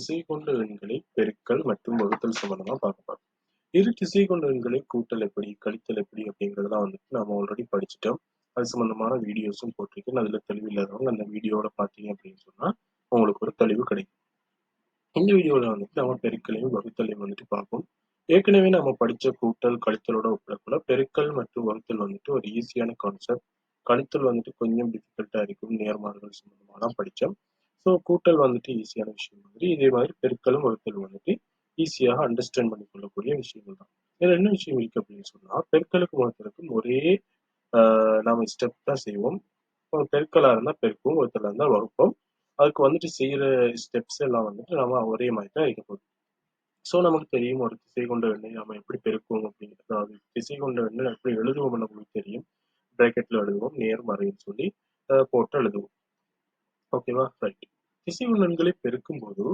திசை கொண்ட எண்களை பெருக்கல் மற்றும் வகுத்தல் சம்பந்தமா பார்க்க போறோம். இரு திசை கொண்ட எண்களை கூட்டல் எப்படி கழித்தல் எப்படி அப்படிங்கறத வந்துட்டு நம்ம ஆல்ரெடி படிச்சுட்டோம். அது சம்பந்தமான வீடியோஸும் போட்டிருக்கேன். அதுல தெளிவு இல்லாதவங்க அந்த வீடியோட பார்த்தீங்க அப்படின்னு சொன்னா உங்களுக்கு ஒரு தெளிவு கிடைக்கும். இந்த வீடியோல வந்துட்டு நம்ம பெருக்கலையும் வகுத்தலையும் வந்துட்டு பார்ப்போம். ஏற்கனவே நம்ம படிச்ச கூட்டல் கழித்தலோட ஒப்பிடக்குள்ள பெருக்கல் மற்றும் வகுத்தல் வந்துட்டு ஒரு ஈஸியான கான்செப்ட் கழித்தல் வந்துட்டு கொஞ்சம் டிஃபிகல்ட்டாக இருக்கும். நேர்மாறுகள் சம்பந்தமா தான் படிச்சோம். ஸோ கூட்டல் வந்துட்டு ஈஸியான விஷயம் மாதிரி. இதே மாதிரி பெருக்கலும் வகுத்தல் வந்துட்டு ஈஸியாக அண்டர்ஸ்டாண்ட் பண்ணிக்கொள்ளக்கூடிய விஷயங்கள் தான். இதுல என்ன விஷயம் இருக்குது அப்படின்னு சொன்னால் பெருக்கலுக்கும் வகுத்தலுக்கும் ஒரே நாம் ஸ்டெப் தான் செய்வோம். பெருக்கலாக இருந்தால் பெருக்கும் வகுத்தலாக இருந்தால் வகுப்போம். அதுக்கு வந்துட்டு செய்கிற ஸ்டெப்ஸ் எல்லாம் வந்துட்டு நம்ம ஒரே மாதிரி தான் இருக்க போகுது ஸோ நமக்கு தெரியும் ஒரு திசை கொண்ட எண்ணை நம்ம எப்படி பெருக்குவோம் அப்படிங்கிறது. அதாவது திசை கொண்ட எண்ணை எப்படி எழுதுவோம் நம்மளுக்கு தெரியும். ப்ராக்கெட்டில் எழுதுவோம் நேர்மறைன்னு சொல்லி போட்டு எழுதுவோம். ஓகேவா ரைட் திசை பெருக்கும் போது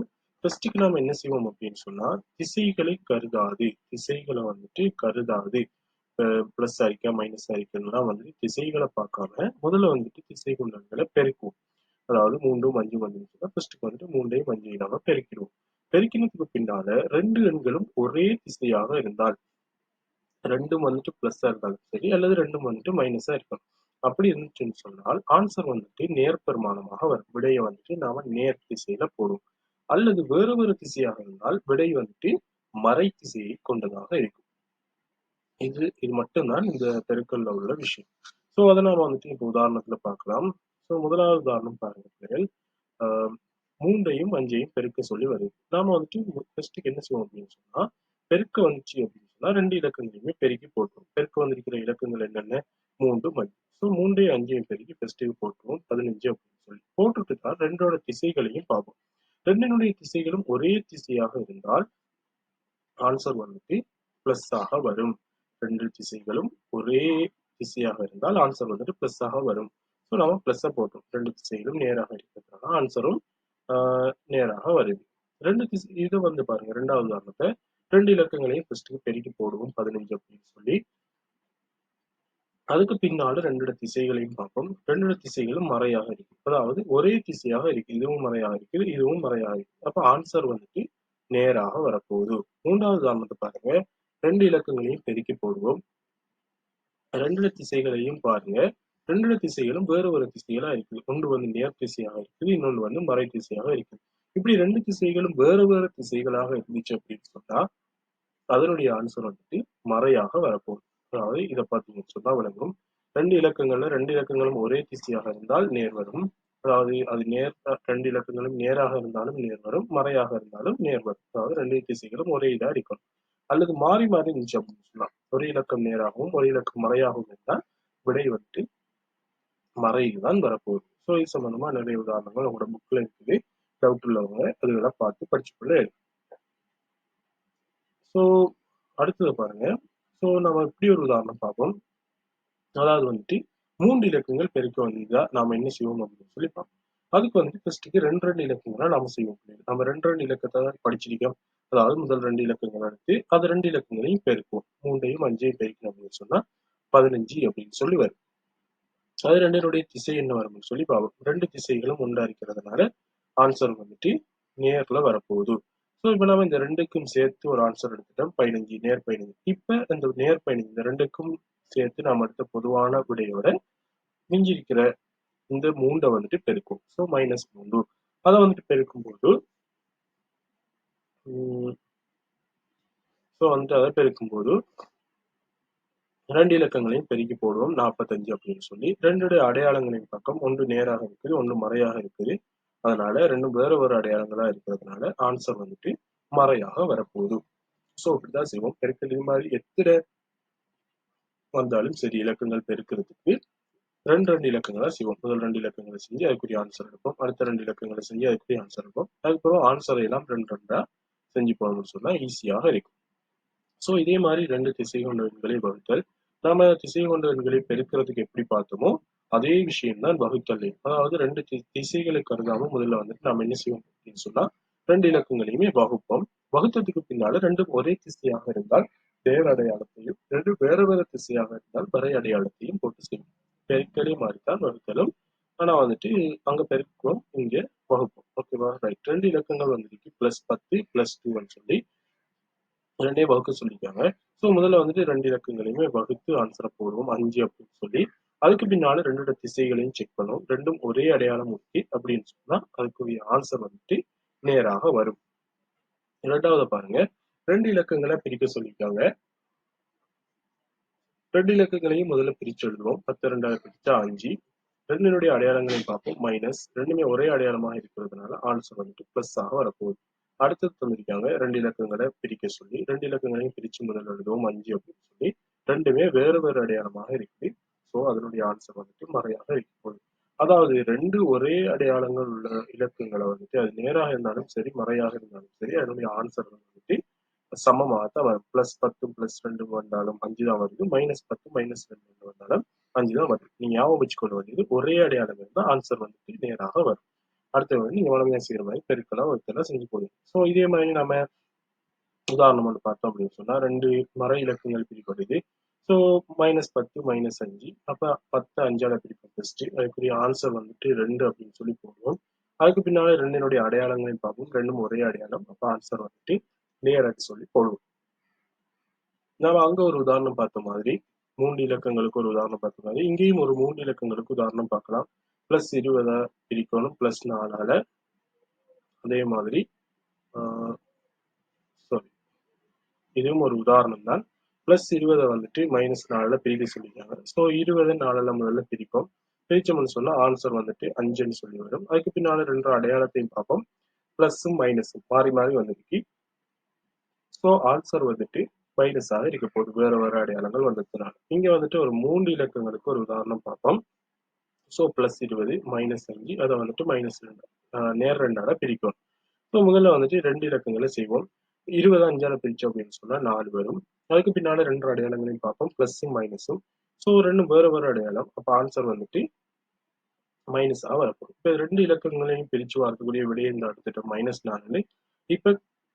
ஃபர்ஸ்ட்டுக்கு நாம என்ன செய்வோம் அப்படின்னு சொன்னா திசைகளை கருதாது. திசைகளை வந்துட்டு கருதாது. பிளஸ் ஆரிக்கா மைனஸ் ஆரிக்கலாம் வந்துட்டு திசைகளை பார்க்காம முதல்ல வந்துட்டு திசை குண்டங்களை பெருக்குவோம். அதாவது மூன்றும் அஞ்சும் வந்துன்னு சொன்னா ஃபர்ஸ்ட்டுக்கு வந்துட்டு மூன்றையும் அஞ்சையும் நாம பெருக்கிடுவோம். பெருக்கினதுக்கு பின்னால ரெண்டு எண்களும் ஒரே திசையாக இருந்தால் ரெண்டும் வந்துட்டு பிளஸ்ஸா இருந்தாலும் சரி அல்லது ரெண்டும் வந்துட்டு மைனஸா இருக்கணும். அப்படி இருந்துச்சுன்னு சொன்னால் ஆன்சர் வந்துட்டு நேர்பெருமானமாக வரும் விடையை வந்துட்டு நாம நேர் திசையில போடுவோம். அல்லது வேறு வேறு திசையாக இருந்தால் விடை வந்துட்டு மறை திசையை கொண்டதாக இருக்கும். இது இது மட்டும்தான் இந்த பெருக்கல்ல உள்ள விஷயம். ஸோ அதை நாம வந்துட்டு இப்போ உதாரணத்துல பார்க்கலாம். ஸோ முதலாவது உதாரணம் பாருங்க பிள்ளைகள். மூன்றையும் அஞ்சையும் பெருக்க சொல்லி வருது. நாம வந்துட்டு ஃபர்ஸ்ட்டுக்கு என்ன செய்வோம் அப்படின்னு சொன்னா பெருக்க வந்துச்சு அப்படின்னு சொன்னா ரெண்டு இலக்கங்களையுமே பெருக்கி போட்டுருவோம். பெருக்க வந்திருக்கிற இலக்கங்கள் என்னென்ன? மூன்று மஞ்சள். ஸோ மூன்றையும் அஞ்சையும் பெருக்கி ஃபர்ஸ்ட்டுக்கு போட்டுருவோம். பதினஞ்சு அப்படின்னு சொல்லி. போட்டுட்டு தான் ரெண்டோட திசைகளையும் பார்ப்போம். ரெண்டினுடைய திசைகளும் ஒரே திசையாக இருந்தால் ஆன்சர் வந்துட்டு பிளஸ் ஆக வரும். ரெண்டு திசைகளும் ஒரே திசையாக இருந்தால் ஆன்சர் வந்துட்டு பிளஸ் ஆக வரும். ஸோ நம்ம பிளஸ்ஸை போட்டோம். ரெண்டு திசைகளும் நேராக இருக்கிறதுனால ஆன்சரும் நேராக வருது. ரெண்டு திசை இது வந்து பாருங்க ரெண்டாவது உதாரணத்தை. ரெண்டு இலக்கங்களையும் ஃபர்ஸ்ட்டுக்கு பெருக்கி போடுவோம் பதினஞ்சு அப்படின்னு சொல்லி. அதுக்கு பின்னால ரெண்டு திசைகளையும் பார்ப்போம். ரெண்டு திசைகளும் மறையாக இருக்கு அதாவது ஒரே திசையாக இருக்கு. இதுவும் மறையாக இருக்குது இதுவும் மறையாக இருக்கு அப்ப ஆன்சர் வந்துட்டு நேராக வரப்போகுது. மூன்றாவது உதாரணத்தை பாருங்க. ரெண்டு இலக்கங்களையும் பெருக்கி போடுவோம். ரெண்டு திசைகளையும் பாருங்க. ரெண்டு திசைகளும் வேறு ஒரு திசைகளா இருக்குது. ஒன்று வந்து நேர் திசையாக இருக்குது இன்னொன்று வந்து மறை திசையாக இருக்குது. இப்படி ரெண்டு திசைகளும் வேறு வேறு திசைகளாக இருந்துச்சு அப்படின்னு சொன்னா அதனுடைய ஆன்சர் வந்துட்டு மறையாக வரப்போகுது. அதாவது இதை பார்த்தீங்கன்னு சொன்னா விளங்கும். ரெண்டு இலக்கங்கள்ல ரெண்டு இலக்கங்களும் ஒரே திசையாக இருந்தால் நேர் வரும். அதாவது அது நேர் ரெண்டு இலக்கங்களும் நேராக இருந்தாலும் நேர் வரும். மறையாக இருந்தாலும் நேர் வரும். அதாவது ரெண்டு திசைகளும் ஒரே இதாக இருக்கும். அல்லது மாறி மாறி இருந்துச்சு அப்படின்னு சொல்லலாம். ஒரு இலக்கம் நேராகவும் ஒரு இலக்கம் மறையாகவும் இருந்தால் விடை வந்துட்டு மறையில் தான் வரப்போகுது. ஸோ இது சம்பந்தமா நிறைய உதாரணங்கள் உங்களோட புக்கில் இருக்குது. டவுட் உள்ளவங்க அதுகளை பார்த்து படிச்சுக்கொள்ள ஸோ அடுத்தது பாருங்க. ஸோ நம்ம இப்படி ஒரு உதாரணம் பார்ப்போம். அதாவது வந்துட்டு மூன்று இலக்கங்கள் பெருக்க வந்ததா நாம என்ன செய்வோம் அப்படின்னு சொல்லி பார்ப்போம். அதுக்கு வந்துட்டு ஃபர்ஸ்ட்டுக்கு ரெண்டு ரெண்டு இலக்கங்களை நாம செய்வோம். நம்ம ரெண்டு ரெண்டு இலக்கத்தை தான் படிச்சிருக்கோம். அதாவது முதல் ரெண்டு இலக்கங்கள் எடுத்து அது ரெண்டு இலக்கங்களையும் பெருக்குவோம். மூன்றையும் அஞ்சையும் பெருக்கணும் அப்படின்னு சொன்னா பதினஞ்சு அப்படின்னு சொல்லி வரும். அது ரெண்டினுடைய திசை என்ன வரும்னு சொல்லி பார்ப்போம். ரெண்டு திசைகளும் ஒன்றா இருக்கிறதுனால ஆன்சர் வந்துட்டு நேர்ல வரப்போகுது. ஸோ இப்போ நம்ம இந்த ரெண்டுக்கும் சேர்த்து ஒரு ஆன்சர் எடுத்துட்டோம். பதினஞ்சு நேர் பதினஞ்சு இப்போ இந்த நேர் பதினஞ்சு இந்த ரெண்டுக்கும் சேர்த்து நாம் எடுத்த பொதுவான விடையோட மிஞ்சிருக்கிற இந்த மூண்டை வந்துட்டு பெருக்கும் ஸோ மைனஸ் மூன்று. அதை வந்துட்டு பெருக்கும் போது ஸோ வந்துட்டு அதை பெருக்கும் போது ரெண்டு இலக்கங்களையும் பெருக்கி போடுவோம். நாற்பத்தஞ்சு அப்படின்னு சொல்லி. ரெண்டுடைய அடையாளங்களின் பக்கம் ஒன்று நேராக இருக்குது ஒன்று மறையாக இருக்குது. அதனால ரெண்டும் வேற வேறு அடையாளங்களா இருக்கிறதுனால ஆன்சர் வந்துட்டு மறையாக வரப்போகுது. ஸோ அப்படிதான் செய்வோம். பெருக்கல் இது மாதிரி எத்தனை வந்தாலும் சரி இலக்கங்கள் பெருக்கிறதுக்கு ரெண்டு ரெண்டு இலக்கங்களா செய்வோம். முதல் ரெண்டு இலக்கங்களை செஞ்சு அதுக்குரிய ஆன்சர் எடுப்போம். அடுத்த ரெண்டு இலக்கங்களை செஞ்சு அதுக்குரிய ஆன்சர் எடுப்போம். அதுக்கப்புறம் ஆன்சரை எல்லாம் ரெண்டு ரெண்டா செஞ்சு போகணும்னு சொன்னா ஈஸியாக இருக்கும். ஸோ இதே மாதிரி ரெண்டு திசை கொண்ட எண்களை வகுத்தல். நாம திசை கொண்ட எண்களை பெருக்கிறதுக்கு எப்படி பார்த்தோமோ அதே விஷயம் தான் அதாவது ரெண்டு திசைகளை கருதாம முதல்ல வந்துட்டு நாம் என்ன செய்வோம் அப்படின்னு சொன்னா ரெண்டு இலக்கங்களையுமே வகுப்போம். வகுத்ததுக்கு பின்னால ரெண்டும் ஒரே திசையாக இருந்தால் வேறு அடையாளத்தையும் ரெண்டு வேறு வேறு திசையாக இருந்தால் வரை அடையாளத்தையும் போட்டு செய்வோம். பெருக்கலே மாறித்தான் வகுத்தலும். ஆனா வந்துட்டு அங்க பெருக்குவோம் இங்க வகுப்போம். ஓகேவா ரைட் ரெண்டு இலக்கங்கள் வந்துருக்கு பிளஸ் பத்து பிளஸ் டூன்னு சொல்லி ரெண்டே வகுக்க சொல்லியிருக்காங்க. ஸோ முதல்ல வந்துட்டு ரெண்டு இலக்கங்களையுமே வகுத்து ஆன்சரை போடுவோம் அஞ்சு அப்படின்னு சொல்லி. அதுக்கு பின்னால ரெண்டோட திசைகளையும் செக் பண்ணும் ரெண்டும் ஒரே அடையாளம் ஒட்டி அப்படின்னு சொன்னா அதுக்குரிய ஆன்சர் வந்துட்டு நேராக வரும். இரண்டாவது பாருங்க. ரெண்டு இலக்கங்களை பிரிக்க சொல்லியிருக்காங்க. ரெண்டு இலக்கங்களையும் முதல்ல பிரிச்சு எழுதுவோம். பத்து ரெண்டாவது பிரிச்சா அஞ்சு. ரெண்டினுடைய அடையாளங்களையும் பார்ப்போம். மைனஸ் ரெண்டுமே ஒரே அடையாளமாக இருக்கிறதுனால ஆன்சர் வந்துட்டு பிளஸ் ஆக வரப்போகுது. அடுத்தது தந்திருக்காங்க ரெண்டு இலக்கங்களை பிரிக்க சொல்லி ரெண்டு இலக்கங்களையும் பிரிச்சு முதல்ல எழுதுவோம். அஞ்சு அப்படின்னு சொல்லி. ரெண்டுமே வேறு வேறு அடையாளமாக இருக்குது. ஸோ அதனுடைய ஆன்சர் வந்துட்டு மறையாக இருக்க போகுது அதாவது ரெண்டு ஒரே அடையாளங்கள் உள்ள இலக்கங்களை வந்துட்டு அது நேராக இருந்தாலும் சரி மறையாக இருந்தாலும் சரி அதனுடைய ஆன்சர் வந்துட்டு சமமாக தான் வரும் பிளஸ் பத்து பிளஸ் ரெண்டு வந்தாலும் அஞ்சு தான் வருது மைனஸ் பத்து மைனஸ் ரெண்டு வந்தாலும் அஞ்சு தான் வருது. நீங்க ஞாபகம் வச்சுக்கொள்ள வேண்டியது ஒரே அடையாளம் இருந்தால் ஆன்சர் வந்துட்டு நேராக வரும். அடுத்து வந்து நீங்க வளமையா செய்யற மாதிரி பெருக்கலாம் வைக்கலாம் செஞ்சு போடுங்க. ஸோ இதே மாதிரி நம்ம உதாரணம் ஒன்று பார்த்தோம் அப்படின்னு சொன்னா ரெண்டு மர இலக்கங்கள் பிரிப்படுது ஸோ மைனஸ் பத்து மைனஸ் அஞ்சு அப்போ பத்து அஞ்சால பிரிப்போம் ஃபஸ்ட்டு அதுக்குரிய ஆன்சர் வந்துட்டு ரெண்டு அப்படின்னு சொல்லி போடுவோம். அதுக்கு பின்னால் ரெண்டினுடைய அடையாளங்களையும் பார்ப்போம். ரெண்டும் ஒரே அடையாளம். அப்போ ஆன்சர் வந்துட்டு கிளியராக சொல்லி போடுவோம். நாம அங்கே ஒரு உதாரணம் பார்த்த மாதிரி மூன்று இலக்கங்களுக்கு ஒரு உதாரணம் பார்த்த மாதிரி இங்கேயும் ஒரு மூன்று இலக்கங்களுக்கு உதாரணம் பார்க்கலாம். ப்ளஸ் இருபதா பிரிக்கணும். ப்ளஸ் நாலால அதே மாதிரி சாரி இதுவும் ஒரு உதாரணம் தான் பிளஸ் இருபதை வந்துட்டு மைனஸ் நாலில் பிரிக்க சொல்லியிருக்காங்க. ஸோ இருபது நாலில் முதல்ல பிரிப்போம். பிரிச்சோம்னு சொன்னால் ஆன்சர் வந்துட்டு அஞ்சுன்னு சொல்லி வரும். அதுக்கு பின்னால் ரெண்டு அடையாளத்தையும் பார்ப்போம். ப்ளஸ்ஸும் மைனஸும் மாறி மாறி வந்துருக்கு. ஸோ ஆன்சர் வந்துட்டு மைனஸாக இருக்க போகுது. வேறு வேறு அடையாளங்கள் வந்ததுனால. இங்கே வந்துட்டு ஒரு மூன்று இலக்கங்களுக்கு ஒரு உதாரணம் பார்ப்போம். ஸோ ப்ளஸ் இருபது மைனஸ் அஞ்சு அதை வந்துட்டு மைனஸ் ரெண்டு நேர் ரெண்டால பிரிக்கும் ஸோ முதல்ல வந்துட்டு ரெண்டு இலக்கங்களை செய்வோம். இருபது அஞ்சால பிரிச்சோம் அப்படின்னு சொன்னால் நாலு வரும். அதுக்கு பின்னால ரெண்டு அடையாளங்களையும் பார்ப்போம். ப்ளஸ்ஸும் மைனஸும் ஸோ ரெண்டும் வேறு வேறு அடையாளம். அப்போ ஆன்சர் வந்துட்டு மைனஸாக வரப்போகும் இப்போ ரெண்டு இலக்கங்களையும் பிரித்து வரக்கூடிய விடையை இந்த எடுத்துட்டோம் மைனஸ் நாலு இப்போ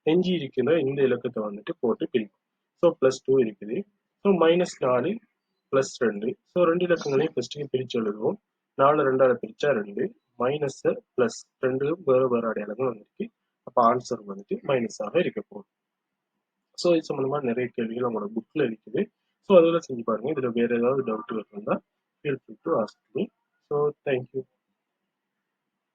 எஞ்சி இருக்கிற இந்த இலக்கத்தை வந்துட்டு போட்டு பிரிக்கும் ஸோ ப்ளஸ் டூ இருக்குது. ஸோ மைனஸ் நாலு ப்ளஸ் ரெண்டு. ஸோ ரெண்டு இலக்கங்களையும் ஃபஸ்ட்டுக்கு பிரித்து எழுதுவோம். நாலு ரெண்டாவது பிரித்தா ரெண்டு. மைனஸ் ப்ளஸ் ரெண்டு வேறு வேறு அடையாளங்கள் வந்துருக்கு. அப்போ ஆன்சர் வந்துட்டு மைனஸாக இருக்க போகுது. ஸோ இது சம்மந்தமாக நிறைய கேள்விகள் நம்மளோட புக்கில் இருக்குது. ஸோ அதெல்லாம் செஞ்சு பாருங்கள் இதில் வேறு ஏதாவது டவுட் இருந்தால் feel free to ask me so thank you